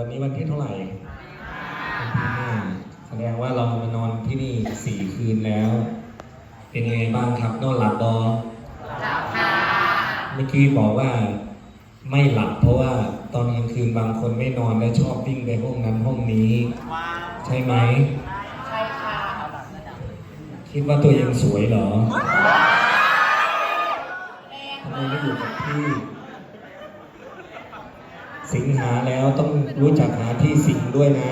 วันนี้วันที่เท่าไหร่วันที่ห้าแสดงว่าเรามานอนที่นี่สี่คืนแล้ว เป็นยังไงบ้างครับนอนหลับบอเมื่อกี้บอกว่าไม่หลับเพราะว่าตอนกลางคืนบางคนไม่นอนและชอบวิ่งไปห้องนั้นห้องนี้ ใช่ไหมใช่ค่ะคิดว่าตัวเองสวยเหรอทำไมไม่อยู่กับที่ สิงหาแล้วต้องรู้จักหาที่สิงด้วยนะ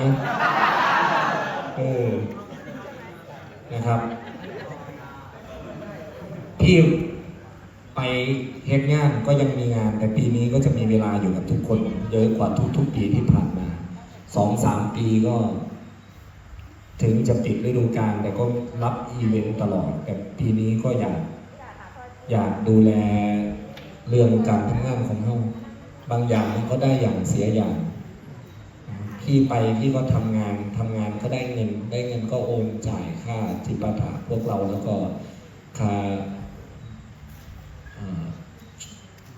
เออ นะครับ พี่ไปเฮ็ดงานก็ยังมีงาน แต่ปีนี้ก็จะมีเวลาอยู่กับทุกคน เยอะกว่าทุก ๆ ปีที่ผ่านมาสองสามปีก็ ถึงจะปิดฤดูกาลแต่ก็รับอีเวนต์ตลอด แต่ปีนี้ก็อยากอยากดูแลเรื่องการทำงานของเรา บางอย่างมันก็ได้อย่างเสียอย่างพี่ไปพี่ก็ทำงานทำงานก็ได้เงิน ได้เงินก็โอนจ่ายค่าจิปาถะพวกเราแล้วก็ค่า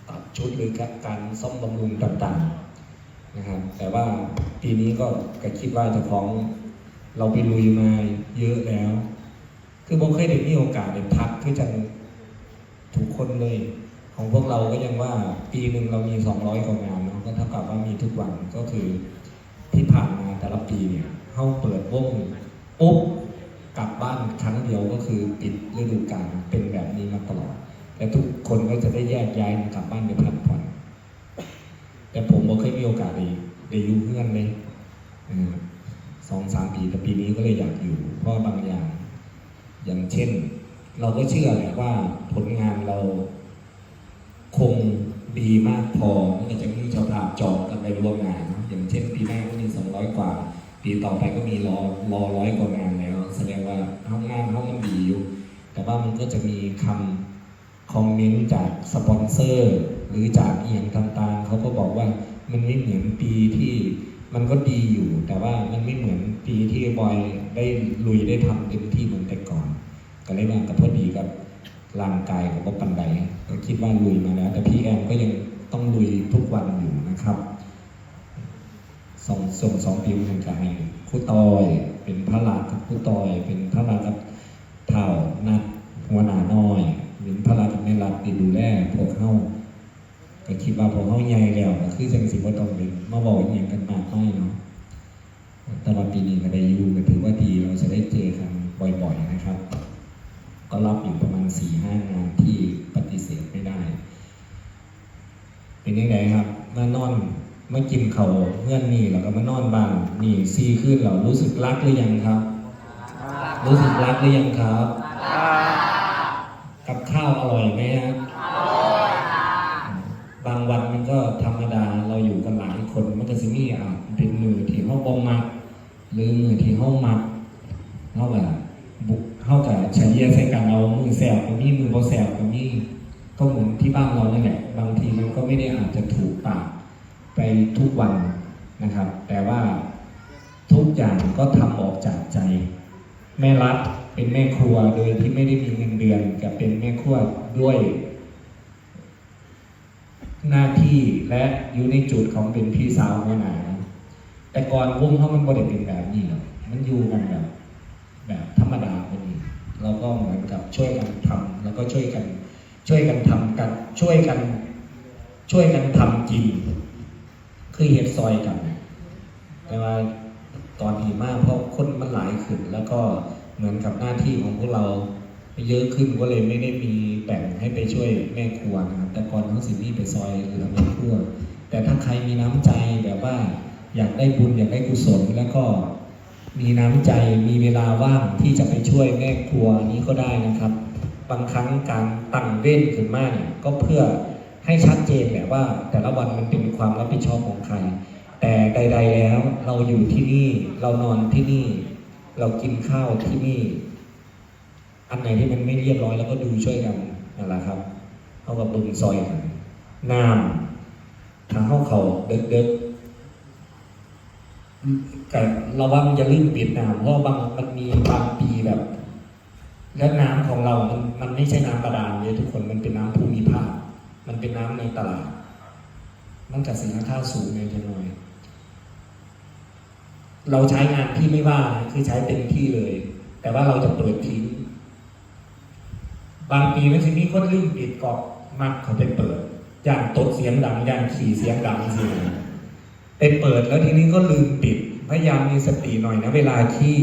ตัดชุดหรือการซ่อมบำรุงต่างๆนะครับแต่ว่าปีนี้ก็ก็คิดว่าจะของเราไปลุยมาเยอะแล้ว คือผมเคยได้มีโอกาสได้พักคือจังทุกคนเลย ของพวกเราก็ยังว่าปีหนึ่งเรามี 200กว่างานเนาะก็เท่ากับว่ามีทุกวันก็คือที่ผ่านมาแต่ละปีเนี่ยเข้าเปิดวงปุ๊บกลับบ้านครั้งเดียวก็คือปิดฤดูกาลเป็นแบบนี้มาตลอดและทุกคนก็จะได้แยกย้ายกลับบ้านไปพักผ่อนแต่ผมบ่เคยมีโอกาสได้ได้อยู่เพื่อนเลยสองสามปีแต่ปีนี้ก็เลยอยากอยู่ เพราะบางอย่าง อย่างเช่น เราก็เชื่อแหละว่าผลงานเรา คงดีมากพอที่จะมีเจ้าภาจองกันไปร่วมงาน อย่างเช่นปีหน้าก็มี 200 กว่า ปีต่อไปก็มีรอรอร้อยกว่างานแล้ว แสดงว่าห้องงานห้องมันดีอยู่แต่ว่ามันก็จะมีคำคอมเมนต์จากสปอนเซอร์ หรือจากเอียงต่างๆเขาก็บอกว่ามันไม่เหมือนปีที่มันก็ดีอยู่ แต่ว่ามันไม่เหมือนปีที่บอยได้ลุยได้ทำเต็มที่เหมือนแต่ก่อน ก็เลยว่ากับพอดีกับ ร่างกายของก็ปันไดก็คิดว่าลุยมาแล้ว แต่พี่แอมก็ยังต้องลุยทุกวันอยู่นะครับสองส่งสองปีเหมือนกันให้ครู่ตอย เป็นพระหลักกับครู่ตอย เป็นพระหลักกับเท่านัดหัวหน้าน้อยเป็นพระหลักกับแม่หลักที่ดูแลพวกเข้าก็คิดว่าพวกเข้าใหญ่แล้วคือจังสิบ่ต้องไปมาบอกอย่างกันมากไม่เนาะแต่ว่าปีนี้ก็ได้อยู่ก็ถือ ยังไงครับมานอนมากินเขาวเพื่อนนี่แล้วก็มานอนบ้านนี่ซีขึ้นเรารู้สึกรักหรือยังครับ รู้สึกรักหรือยังครับกับข้าวอร่อยไหมฮะบางวันมันก็ธรรมดาเราอยู่กันหลายคนมันก็จะมีอะเป็นมือที่ห้องบองมักหรือมือที่ห้องมักเท่ากับบุกเท่ากับเฉลี่ยใส่กันเอามือแสบกับมีมือพอแสบกับมี ก็เหมือนที่บ้านเรานั่นแหละ บางทีมันก็ไม่ได้อาจจะถูกปากไปทุกวันนะครับ แต่ว่าทุกอย่างก็ทำออกจากใจ แม่รัฐเป็นแม่ครัวโดยที่ไม่ได้มีเงินเดือนกับเป็นแม่ครัวด้วย หน้าที่และอยู่ในจุดของเป็นพี่สาวหัวหนาแต่ก่อนวงเขามันบริเป็นแบบนี้หรอกมันอยู่กันแบบแบบธรรมดาพอดีเราก็เหมือนกับช่วยกันทำแล้วก็ช่วยกัน ช่วยกันทำกันช่วยกัน ช่วยกันทำกินคือเฮ็ดซอยกันแต่ว่าตอนที่มากเพราะคนมันหลายขึ้น แล้วก็เหมือนกับหน้าที่ของพวกเราเยอะขึ้นก็เลยไม่ได้มีแบ่งให้ไปช่วยแม่ครัวนะครับแต่ก่อนเขาสิมีไปซอยเหลือแม่ครัว แต่ถ้าใครมีน้ำใจแบบว่าอยากได้บุญอยากได้กุศลแล้วก็มีน้ำใจมีเวลาว่างที่จะไปช่วยแม่ครัวนี้ก็ได้นะครับ บางครั้งการตั้งเว้นขึ้นมาเนี่ยก็เพื่อให้ชัดเจนแหละว่า แต่ละวันมันเป็นความรับผิดชอบของใคร แต่ใด ๆแล้วเราอยู่ที่นี่เรานอนที่นี่ เรากินข้าวที่นี่ อันไหนที่มันไม่เรียบร้อยแล้วก็ดูช่วยกันนั่นแหละครับเอากับลุงซอยนน้ำทางเข้าเขาเด็กๆแต่ระวังอย่าลืมปิดน้ำเพราะบางมันมีบางปีแบบ แล้วน้ำของเรา มันมันไม่ใช่น้ำประดานเลยทุกคนมันเป็นน้ำภูมิภาค มันเป็นน้ำในตลาด มันกับสินค้าสูงในจังหน่อย เราใช้งานที่ไม่ว่าคือใช้เต็มที่เลย แต่ว่าเราจะเปิดทิ้ง บางปีมันจะมีคนลืมปิดกอกมักเขาไปเปิดย่างตดเสียงดังย่างขี่เสียงดังสิไปเปิดแล้วทีนี้ก็ลืมปิด พยายามมีสติหน่อยนะเวลาที่